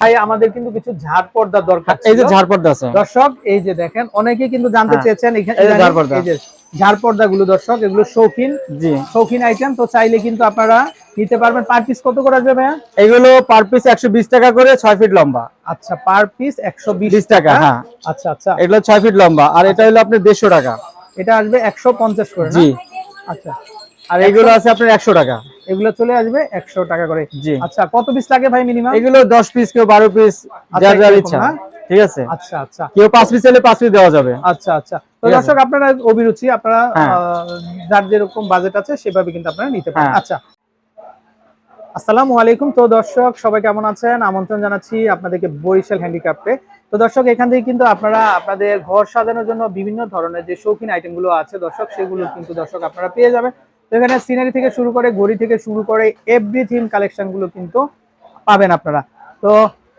ভাই আমাদের কিন্তু কিছু ঝাড় পর্দা দরকার এই যে ঝাড় পর্দা আছে। দর্শক এই যে দেখেন অনেকে কিন্তু জানতে হ্যাঁ, চেয়েছেন এখানে ঝাড় পর্দা। এই যে ঝাড় পর্দা গুলো দর্শক এগুলো শৌখিন জি। শৌখিন আইটেম তো চাইলে কিন্তু আপনারা নিতে পারবেন। পার পিস কত করে আসবে ভাইয়া? এগুলো পার পিস একশো বিশ টাকা করে ছয় ফিট লম্বা। আচ্ছা পার পিস একশো বিশ বিশ টাকা হ্যাঁ। আচ্ছা আচ্ছা। এগুলো ছয় ফিট লম্বা আর এটা হলো আপনার দেড়শো টাকা। এটা আসবে একশো পঞ্চাশ করে জি। আচ্ছা। আর এগুলো আছে আপনার একশো টাকা। এগুলো চলে আসবে একশো টাকা করে। জি। আচ্ছা কত পিস লাগে ভাই মিনিমাম এগুলো দশ পিস কেউ বারো পিস যার যার ইচ্ছা। ঠিক আছে? আচ্ছা আচ্ছা। কেউ পাঁচ পিস চাইলে পাঁচ পিস দেওয়া যাবে। আচ্ছা আচ্ছা। তো দর্শক আপনারা অভিরুচি আপনারা হ্যাঁ। যার যেরকম বাজেট আছে সেভাবে কিন্তু আপনারা নিতে পারেন। হ্যাঁ। আচ্ছা। আসসালামু আলাইকুম। তো দর্শক সবাই কেমন আছেন? আমন্ত্রণ জানাচ্ছি আপনাদেরকে বরিশাল হ্যান্ডিক্রাফটে তো দর্শক এখান থেকে কিন্তু আপনারা আপনাদের ঘর সাজানোর জন্য বিভিন্ন ধরনের যে শৌখিন আইটেমগুলো আছে দর্শক সেগুলো কিন্তু দর্শক আপনারা পেয়ে যাবেন। তো এখানে সিনারি থেকে শুরু করে গড়ি থেকে শুরু করে এভরিথিং কালেকশনগুলো কিন্তু পাবেন আপনারা। তো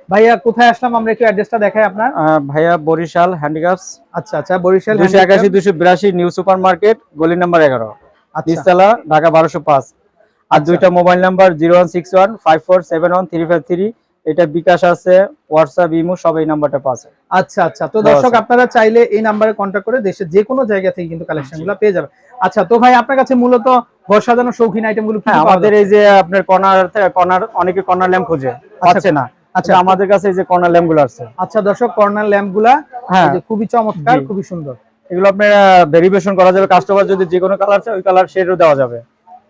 ভাইয়া কোথায় আসলাম? আমরা একটু অ্যাড্রেসটা দেখাই আপনার। ভাইয়া বরিশাল হ্যান্ডিক্রাফটস আচ্ছা আচ্ছা বরিশাল 281 282 নিউ সুপারমার্কেট গলি নাম্বার 11 আতিসালা ঢাকা 1205 আর আচ্ছা। দুইটা মোবাইল নাম্বার 01615471353 এটা বিকাশ আছে হোয়াটসঅ্যাপ ইমো সব এই নাম্বারটা পাচ্ছে আচ্ছা আচ্ছা। তো দর্শক আপনারা চাইলে এই নাম্বারে কন্ট্যাক্ট করে দেশের যে কোনো জায়গা থেকে কিন্তু কালেকশনগুলো পেয়ে যাবেন। আচ্ছা তো ভাই আপনার কাছে মূলত ঘর সাজানো শৌখিন আইটেমগুলো কি হ্যাঁ আমাদের এই যে আপনার কর্নার কর্নার অনেকে কর্নার ল্যাম্প খোঁজে। পাচ্ছে না। আচ্ছা। আচ্ছা আমাদের কাছে এই যে কর্নার ল্যাম্পগুলো আছে। আচ্ছা দর্শক কর্নার ল্যাম্পগুলা হ্যাঁ। খুবই চমৎকার খুবই সুন্দর। এগুলো আপনার ভেরিফিকেশন করা যাবে। কাস্টমার যদি যে কোনো কালার চায় ওই কালার শেডও দেওয়া যাবে।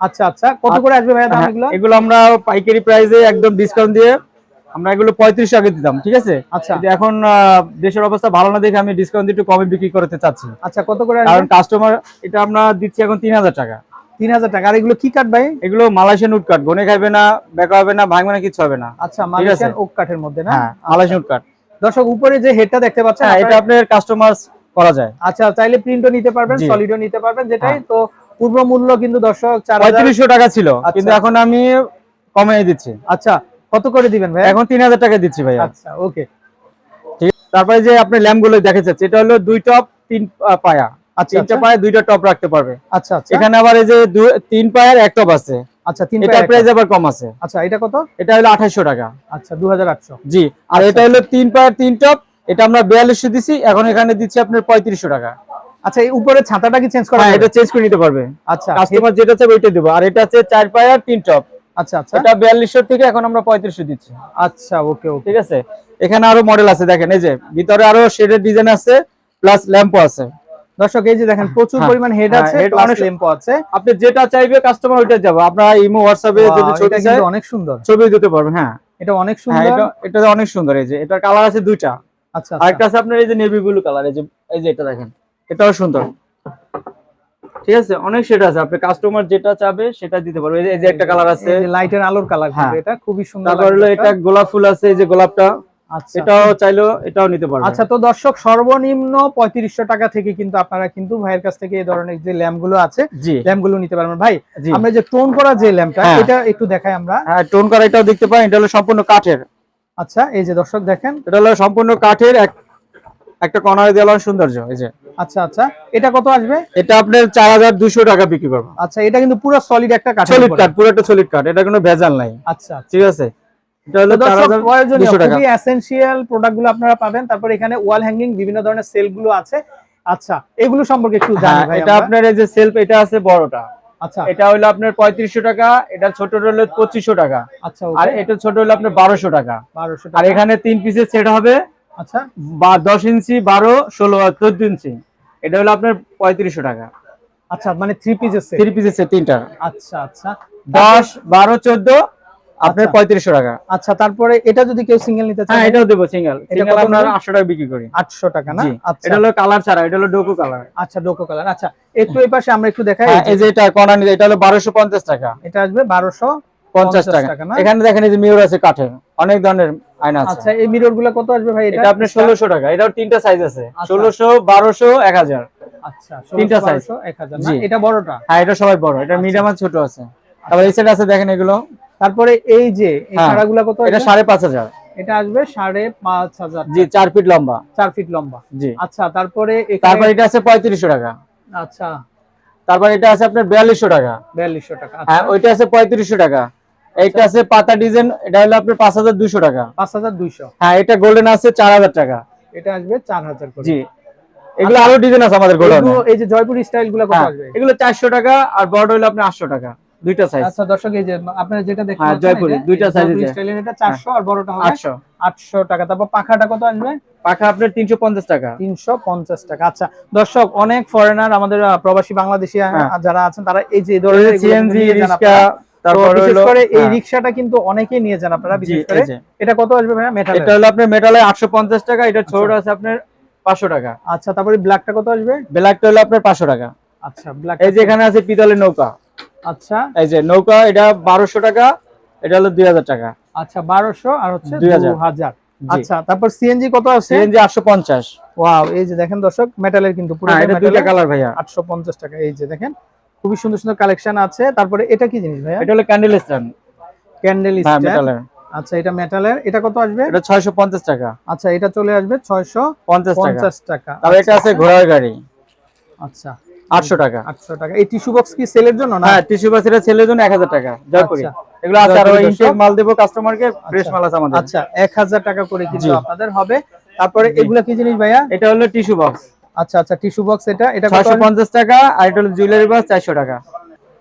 আচ্ছা আচ্ছা। কত করে আসবে ভাই দাম হ্যাঁ, এগুলো? এগুলো আমরা পাইকারি প্রাইসে একদম ডিসকাউন্ট দিয়ে আমরা এগুলো পঁয়ত্রিশশো আগে দিতাম ঠিক আছে? আচ্ছা। এখন দেশের অবস্থা ভালো না দেখে আমি ডিসকাউন্ট একটু কমে বিক্রি করতে চাচ্ছি। আচ্ছা কত করে কারণ কাস্টমার এটা আমরা দিচ্ছি এখন তিন হাজার টাকা। তিন হাজার টাকা। আর এগুলো কি কাঠ ভাই? এগুলো মালয়েশিয়ান উড কাঠ গনে খাইবে না বেকা হবে না ভাঙবে না কিছু হবে না। আচ্ছা মালয়েশিয়ান কাঠের মধ্যে না? হ্যাঁ মালয়েশিয়ান উড কাঠ। দর্শক উপরে যে হেডটা দেখতে পাচ্ছেন হ্যাঁ এটা আপনারা- কাস্টমার করা যায়। আচ্ছা চাইলে প্রিন্টও নিতে পারবেন। সলিডও নিতে পারবেন যেটাই। হ্যাঁ। তো পূর্ব মূল্য কিন্তু দর্শক পঁয়ত্রিশশো টাকা ছিল আচ্ছা। কিন্তু এখন আমি কমিয়ে দিচ্ছি। আচ্ছা কত করে দিবেন ভাই এখন তিন হাজার টাকা দিচ্ছি ভাই আচ্ছা ওকে। আছে? তারপরে যে আপনি ল্যাম্পগুলো দেখা যাচ্ছে এটা হলো দুই টপ তিন পায়া। আচ্ছা তিনটা আচ্ছা। পায়ে দুইটা টপ রাখতে পারবে। আচ্ছা আচ্ছা। এখানে আবার এই যে তিন পায়ের এক টপ আছে। আচ্ছা তিন এটা প্রাইস আবার কম আছে। আচ্ছা এটা কত? এটা হলো আঠাইশো টাকা। আচ্ছা দু হাজার আটশো। জি আর আচ্ছা। এটা হলো তিন পায়ের তিন টপ এটা আমরা বিয়াল্লিশশো দিছি এখন এখানে দিচ্ছি আপনার পঁয়ত্রিশশো টাকা। আচ্ছা এই উপরে ছাতাটা কি চেঞ্জ করা হ্যাঁ এটা চেঞ্জ করে নিতে পারবে। আচ্ছা কাস্টমার যেটা চাবে ওইটা দেবো আর এটা হচ্ছে চার পায়ের তিন টপ। আচ্ছা আচ্ছা। এটা বিয়াল্লিশশো থেকে এখন আমরা পঁয়ত্রিশশো দিচ্ছি। আচ্ছা ওকে ওকে। ঠিক আছে? এখানে আরও মডেল আছে দেখেন এই যে ভিতরে আরও শেডের ডিজাইন আছে প্লাস ল্যাম্পও আছে। দর্শক এই যে দেখেন প্রচুর হ্যাঁ, পরিমাণ হেড হ্যাঁ, আছে অনেক- লেম্পো আছে। আপনি যেটা চাইবে কাস্টমার ওইটা যাবে আপনার ইমো হোয়াটসঅ্যাপে Wow, যদি ছবি চাই অনেক সুন্দর। ছবি দিতে পারবেন হ্যাঁ। এটা অনেক হ্যাঁ সুন্দর। এটা এটা অনেক সুন্দর এই যে এটার কালার আছে দুইটা। আচ্ছা আরেকটা আছে আপনার এই যে নেভি ব্লু কালার এই যে এই যে এটা দেখেন এটাও সুন্দর। ঠিক আছে? অনেক সেটা আছে। আপনি কাস্টমার যেটা চাবে সেটা দিতে পারবে। এই যে- একটা কালার আছে। লাইটের আলোর কালার হ্যাঁ। এটা। খুবই সুন্দর তারপর হলো এটা গোলাপ ফুল আছে এই যে গোলাপটা। আচ্ছা। এটাও চাইলেও এটাও নিতে পারবে আচ্ছা তো দর্শক সর্বনিম্ন পঁয়ত্রিশশো টাকা থেকে কিন্তু আপনারা কিন্তু ভাইয়ের কাছ থেকে এই ধরনের যে ল্যাম্পগুলো আছে ল্যাম্পগুলো নিতে পারবেন। ভাই আমরা যে টোন করা যে ল্যাম্পটা হ্যাঁ। এটা একটু দেখাই আমরা। হ্যাঁ টোন করা এটাও দেখতে পাই এটা হলো সম্পূর্ণ কাঠের। আচ্ছা এই যে দর্শক দেখেন। এটা হলো সম্পূর্ণ কাঠের এক একটা কর্নারে দেওয়ার সৌন্দর্য এই যে। আচ্ছা আচ্ছা। এটা কত আসবে? এটা আপনার চার হাজার দুশো টাকা বিক্রি করব। আচ্ছা এটা কিন্তু পুরো সলিড একটা কাঠ সলিড কাঠ পুরো একটা সলিড কাঠ এটা কোনো ভেজাল নাই। আচ্ছা আচ্ছা। ঠিক আছে? এটা হলো তো চার দর্শক হাজার প্রয়োজনীয় দুশো টাকা। খুবই এসেনশিয়াল আপনারা পাবেন। তারপর এখানে ওয়াল হ্যাঙ্গিং বিভিন্ন ধরনের সেলগুলো আছে। আচ্ছা এগুলো সম্পর্কে একটু জানি হ্যাঁ ভাই এটা আপনার এই যে সেলফ এটা আছে বড়টা। আচ্ছা। এটা হলো আপনার পঁয়ত্রিশশো টাকা এটা ছোট হলো পঁচিশশো টাকা। আচ্ছা আর এটা ছোট হলো আপনার বারোশো টাকা। বারোশো আর এখানে তিন পিসের সেট হবে। আচ্ছা। বা দশ ইঞ্চি বারো ষোলো চোদ্দ ইঞ্চি। এটা হলো আপনার পঁয়ত্রিশশো টাকা। আচ্ছা মানে থ্রি পিসের থ্রি পিসের সেট তিনটা। আচ্ছা আচ্ছা। দশ বারো চোদ্দ আপনার আচ্ছা। পঁয়ত্রিশশো টাকা। আচ্ছা তারপরে এটা যদি কেউ সিঙ্গেল নিতে চায়? হ্যাঁ এটাও দেবো সিঙ্গেল এটা সিঙ্গেল আপনার? আটশো টাকা বিক্রি করি। আটশো টাকা না? আচ্ছা। এটা হলো কালার ছাড়া এটা হলো ডোকো কালার আচ্ছা ডোকো কালার আচ্ছা একটু এই পাশে আমরা একটু দেখাই। হ্যাঁ এই যে এটা কর্নার নিতে এটা হলো বারোশো পঞ্চাশ টাকা। এটা আসবে বারোশো পঞ্চাশ টাকা। টাকা না? এখানে দেখেন এই যে মিউর আছে কাঠের। অনেক ধরনের আয়না আছে। আচ্ছা এই মিররগুলো কত আসবে ভাই এটা? আপনার ষোলোশো টাকা। এটাও তিনটা সাইজ আছে। আচ্ছা। ষোলোশো বারোশো এক হাজার। আচ্ছা তিনটা সাইজ এক হাজার। না এটা বড়টা? হ্যাঁ এটা সবাই বড়। এটা মিডিয়াম আর ছোট আছে। তারপর এই সাইড আছে দেখেন এগুলো। তারপরে এই যে এই হ্যাঁ, কত এটা আসবে? সাড়ে পাঁচ হাজার। এটা আসবে সাড়ে পাঁচ হাজার জি চার ফিট লম্বা। চার ফিট লম্বা। জি। আচ্ছা তারপরে তারপর এটা আছে পঁয়ত্রিশশো টাকা। আচ্ছা। তারপর এটা আছে আপনার বিয়াল্লিশশো টাকা। বিয়াল্লিশশো টাকা আচ্ছা। হ্যাঁ ওইটা আছে পঁয়ত্রিশশো টাকা। এইটা আছে পাতা ডিজাইন এটা হলো আপনার পাঁচ হাজার দুশো টাকা। পাঁচ হাজার দুইশো। হ্যাঁ এটা গোল্ডেন আছে চার হাজার টাকা। এটা আসবে চার হাজার জি। এগুলো আরও ডিজাইন আছে আমাদের গোল্ডেন এই যে জয়পুর স্টাইলগুলো কত আসবে? এগুলো চারশো টাকা আর বড় হলো আটশো টাকা দুইটা সাইজ আচ্ছা দর্শক এই যে আপনারা যেটা দেখতে হ্যাঁ, জয়পুরি, দুইটা জয়পুরি আছে। স্টাইলের এটা 400 আর বড়টা হবে আটশো। 800 টাকা। তারপর পাখাটা কত আসবে? পাখা আপনার তিনশো পঞ্চাশ টাকা। 350 টাকা। আচ্ছা দর্শক অনেক ফরেনার আমাদের প্রবাসী বাংলাদেশি হ্যাঁ। যারা আছেন তারা এই যে ধরনের সিএনজি নিয়ে তারপর বিশেষ করে এই হ্যাঁ, রিকশাটা কিন্তু অনেকেই নিয়ে যান আপনারা বিশেষ করে। এটা কত আসবে ভাইয়া? মেটাল এটা হলো আপনার মেটালে আটশো পঞ্চাশ টাকা এটা আছে আপনার পাঁচশো টাকা। আচ্ছা তারপরে ব্ল্যাকটা কত আসবে? ব্ল্যাকটা হলো আপনার পাঁচশো টাকা। আচ্ছা ব্ল্যাক এই যে এখানে আছে পিতলের নৌকা। আচ্ছা। এই যে নৌকা এটা টাকা এটা হলো দুই হাজার টাকা। আচ্ছা 1200 আর হচ্ছে 2000 2000 আচ্ছা তারপর সিএনজি কত আছে? সিএনজি ওয়াও এই যে দেখেন দর্শক মেটালের কিন্তু পুরো হ্যাঁ এটা দুইটা কালার ভাইয়া। আটশো পঞ্চাশ টাকা এই যে দেখেন। খুবই সুন্দর সুন্দর কালেকশন আছে। তারপরে এটা কি জিনিস ভাইয়া? এটা হলো ক্যান্ডেল স্ট্যান্ড ক্যান্ডেল মেটালের আচ্ছা এটা মেটালের এটা কত আসবে? এটা ছয়শো পঞ্চাশ টাকা। আচ্ছা এটা চলে আসবে ছয়শো পঞ্চাশ টাকা। পঞ্চাশ টাকা। তারপর এটা আছে ঘোড়ার গাড়ি। আচ্ছা। আটশো টাকা। আটশো টাকা। এই টিস্যু বক্স কি সেলের জন্য না? হ্যাঁ টিস্যু বক্স এটা ছেলের জন্য এক হাজার টাকা। জয়পুরি আচ্ছা। এগুলো আছে আর ইনটেক। মাল দেবো কাস্টমারকে ফ্রেশ আচ্ছা। মাল আছে আমাদের। আচ্ছা এক হাজার টাকা করে কিন্তু। আপনাদের হবে। তারপরে। এগুলা কি জিনিস ভাইয়া? এটা হলো টিস্যু বক্স আচ্ছা আচ্ছা টিস্যু বক্স এটা এটা কত? ছয়শো আসবে? পঞ্চাশ টাকা আর এটা হলো জুয়েলারি বক্স চারশো টাকা।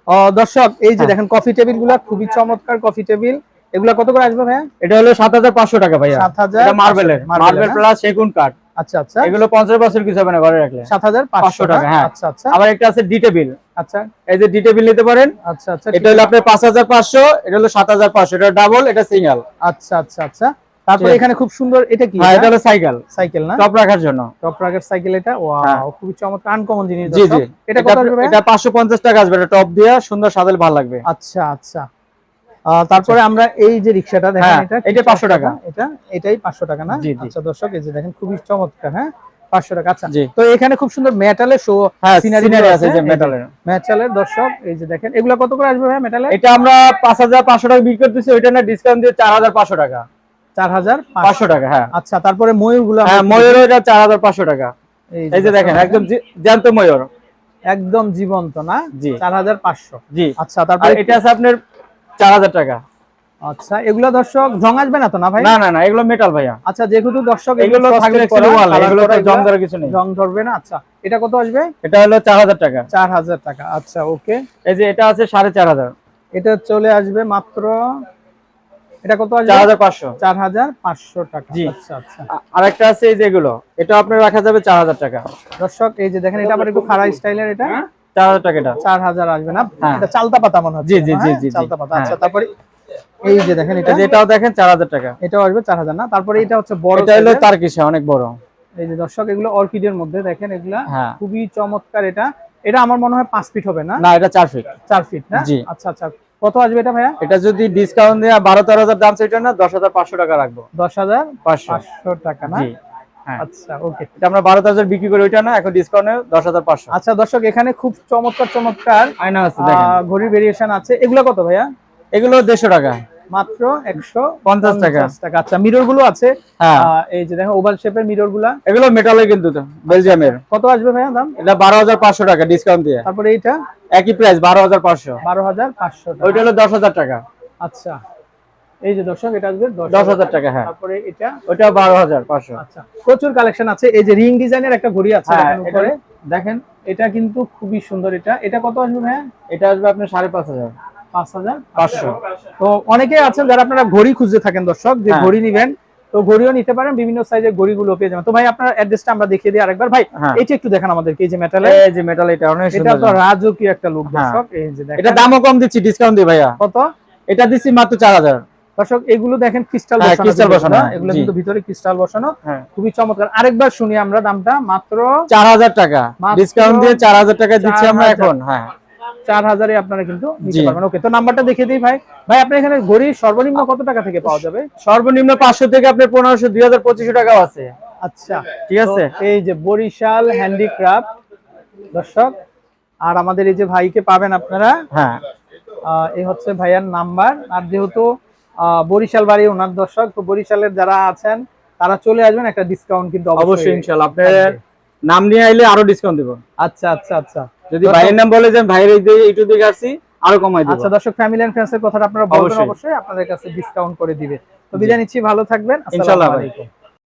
ও, দর্শক এই যে হ্যাঁ। দেখেন কফি টেবিলগুলা খুবই চমৎকার কফি টেবিল। এগুলা কত করে আসবে ভাইয়া? এটা হলো সাত হাজার পাঁচশো টাকা ভাইয়া। সাত হাজার এটা মার্বেলের মার্বেল? প্লাস সেগুন কাঠ। আচ্ছা আচ্ছা। এগুলো পঞ্চাশ বছর কিছু হবে না ঘরে রাখলে। সাত হাজার পাঁচশো টাকা টাকা, হ্যাঁ। আচ্ছা আচ্ছা। আবার একটা আছে ডি টেবিল আচ্ছা। এই যে ডি টেবিল নিতে পারেন। আচ্ছা আচ্ছা এটা হলো আপনার পাঁচ হাজার পাঁচশো এটা হলো সাত হাজার পাঁচশো এটা ডাবল এটা সিঙ্গেল আচ্ছা আচ্ছা আচ্ছা। তারপরে এখানে খুব সুন্দর এটা কি হ্যাঁ এটা? হলো সাইকেল। সাইকেল না? টপ রাখার জন্য। টপ রাগের সাইকেল এটা? হ্যাঁ। ওয়াও খুবই চমৎকার আনকমন জিনিস জি জি। এটা কত আসবে এটা পাঁচশো পঞ্চাশ টাকা আসবে এটা টপ দিয়ে সুন্দর সাজালে ভালো লাগবে। আচ্ছা আচ্ছা। তারপরে আমরা এই যে রিক্সাটা দেখেন হ্যাঁ, এটা এটা 500 টাকা। এটা? এটাই পাঁচশো টাকা না। আচ্ছা দর্শক এই যে দেখেন খুবই চমৎকার হ্যাঁ? পাঁচশো টাকা আচ্ছা। তো এখানে খুব সুন্দর মেটালের শো হ্যাঁ সিনারি আছে যে মেটালের মেটালের দর্শক এই যে দেখেন এগুলা কত করে আসবে ভাই মেটালের এটা আমরা পাঁচ হাজার পাঁচশো টাকা বিক্রি করতেছি ওইটা না ডিসকাউন্ট দিয়ে চার হাজার পাঁচশো টাকা। চার হাজার পাঁচশো। টাকা হ্যাঁ। আচ্ছা তারপরে ময়ূরগুলো হ্যাঁ ময়ূর এটা চার হাজার পাঁচশো টাকা। এই যে দেখেন একদম জ্যান্ত ময়ূর। একদম জীবন্ত না? জি। চার হাজার পাঁচশো। জি। আচ্ছা তারপরে এটা আছে আপনার চার হাজার টাকা। আচ্ছা এগুলা দর্শক জং আসবে না তো না ভাই? না না না এগুলো মেটাল ভাইয়া। আচ্ছা যেহেতু দর্শক এগুলো জং ধরার কিছু নেই। জং ধরবে না? আচ্ছা এটা কত আসবে? এটা হলো টাকা। চার হাজার টাকা আচ্ছা ওকে। এই যে এটা আছে সাড়ে চার হাজার। এটা চলে আসবে মাত্র এটা কত চার হাজার পাঁচশো। টাকা। আচ্ছা আচ্ছা। আর একটা আছে এই যে এগুলো। এটা আপনার রাখা যাবে চার হাজার টাকা। দর্শক এই যে দেখেন এটা আবার একটু খাড়া স্টাইলের এটা। চার হাজার টাকা এটা। চার হাজার আসবে না? হ্যাঁ। এটা চালতা পাতা মনে জি, জি, জি, হ্যাঁ? জি, জি। চালতা পাতা। আচ্ছা হ্যাঁ। তারপরে এই যে দেখেন এটা এই যে এটাও দেখেন চার হাজার টাকা। এটাও আসবে চার হাজার না? তারপরে এটা হচ্ছে বড় এটা হলো অনেক বড়। এই যে দর্শক এগুলো অর্কিডের মধ্যে দেখেন এগুলা হ্যাঁ। খুবই চমৎকার এটা। এটা আমার মনে হয় পাঁচ ফিট হবে না? না এটা চার ফিট। চার ফিট না। আচ্ছা আচ্ছা। কত আসবে এটা ভাইয়া? এটা যদি ডিসকাউন্ট দেওয়া বারো তেরো হাজার দাম সেটা না দশ হাজার পাঁচশো টাকা রাখব। দশ হাজার পাঁচশো। টাকা না? হ্যাঁ। আচ্ছা ওকে এটা আমরা বারো হাজার বিক্রি করি ওইটা না এখন ডিসকাউন্টে দশ হাজার পাঁচশো। আচ্ছা দর্শক এখানে খুব চমৎকার চমৎকার আয়না আছে ঘড়ির ভেরিয়েশন আছে। এগুলো কত ভাইয়া? এগুলো দেড়শো টাকা। মাত্র একশো পঞ্চাশ টাকা। টাকা। আচ্ছা মিররগুলো আছে হ্যাঁ। এই যে দেখো ওভাল শেপের মিররগুলো এগুলো মেটালে কিন্তু বেলজিয়ামের কত আসবে ভাইয়া দাম? এটা 12500 টাকা ডিসকাউন্ট দিয়ে। তারপরে এইটা? একই প্রাইস বারো হাজার 12500 12500 টাকা। ওইটা হলো 10000 টাকা। আচ্ছা এই যে দর্শক এটা আসবে 10000 টাকা। হ্যাঁ। তারপরে এটা? ওইটা বারো হাজার পাঁচশো। আচ্ছা প্রচুর কালেকশন আছে। এই যে রিং ডিজাইনের একটা ঘড়ি আছে হ্যাঁ, দেখেন এটা কিন্তু খুবই সুন্দর এটা। এটা কত আসবে ভাইয়া? এটা আসবে আপনার 5500 তো অনেকে আছেন যারা আপনারা ঘড়ি খুঁজে থাকেন দর্শক যে হ্যাঁ। ঘড়ি নিবেন তো ঘড়িও নিতে পারেন বিভিন্ন সাইজের ঘড়িগুলো পেয়ে যাবেন। তো ভাই আপনার অ্যাড্রেসটা আমরা দেখিয়ে দিই আরেকবার। ভাই হ্যাঁ। এইটা একটু দেখান আমাদেরকে এই যে মেটালে এই যে মেটাল এটা অনেক এটা তো রাজকীয় একটা লুক হ্যাঁ। দর্শক এই যে দেখেন। এটা দামও কম দিচ্ছি ডিসকাউন্ট দিই ভাইয়া। কত? এটা দিচ্ছি মাত্র চার হাজার। দর্শক এগুলো দেখেন ক্রিস্টাল বসানো কিন্তু বসানো, এগুলো, কিন্তু ভিতরে ক্রিস্টাল বসানো। খুবই চমৎকার। আরেকবার শুনি আমরা দামটা মাত্র চার হাজার টাকা। ডিসকাউন্ট দিয়ে চার হাজার টাকা দিচ্ছি আমরা এখন হ্যাঁ। চার হাজারে আপনারা কিন্তু নিতে পারবেন। ওকে তো নাম্বারটা দেখিয়ে দিই ভাই। ভাই আপনার এখানে ঘড়ি সর্বনিম্ন কত টাকা থেকে পাওয়া যাবে? সর্বনিম্ন পাঁচশো থেকে আপনার পনেরোশো দুই হাজার পঁচিশশো টাকাও আছে। আচ্ছা। ঠিক আছে? এই যে বরিশাল হ্যান্ডিক্রাফট দর্শক আর আমাদের এই যে ভাইকে পাবেন আপনারা হ্যাঁ। এই হচ্ছে ভাইয়ার নাম্বার। আর যেহেতু বরিশাল বাড়ি ওনার দর্শক তো বরিশালের যারা আছেন তারা চলে আসবেন একটা ডিসকাউন্ট কিন্তু অবশ্যই ইনশাল্লাহ আপনার নাম নিয়ে আইলে আরও ডিসকাউন্ট দেবো। আচ্ছা আচ্ছা আচ্ছা। যদি ভাইয়ের নাম বলে যান ভাইয়ের এই যে এইটু দিকে আসছি আরও কমাই দিব আচ্ছা দর্শক ফ্যামিলি এন্ড ফ্রেন্ডস এর কথাটা আপনারা বলবেন অবশ্যই। আপনাদের কাছে ডিসকাউন্ট করে দিবে তো বিদায় নিচ্ছি ভালো থাকবেন আসসালামু। আলাইকুম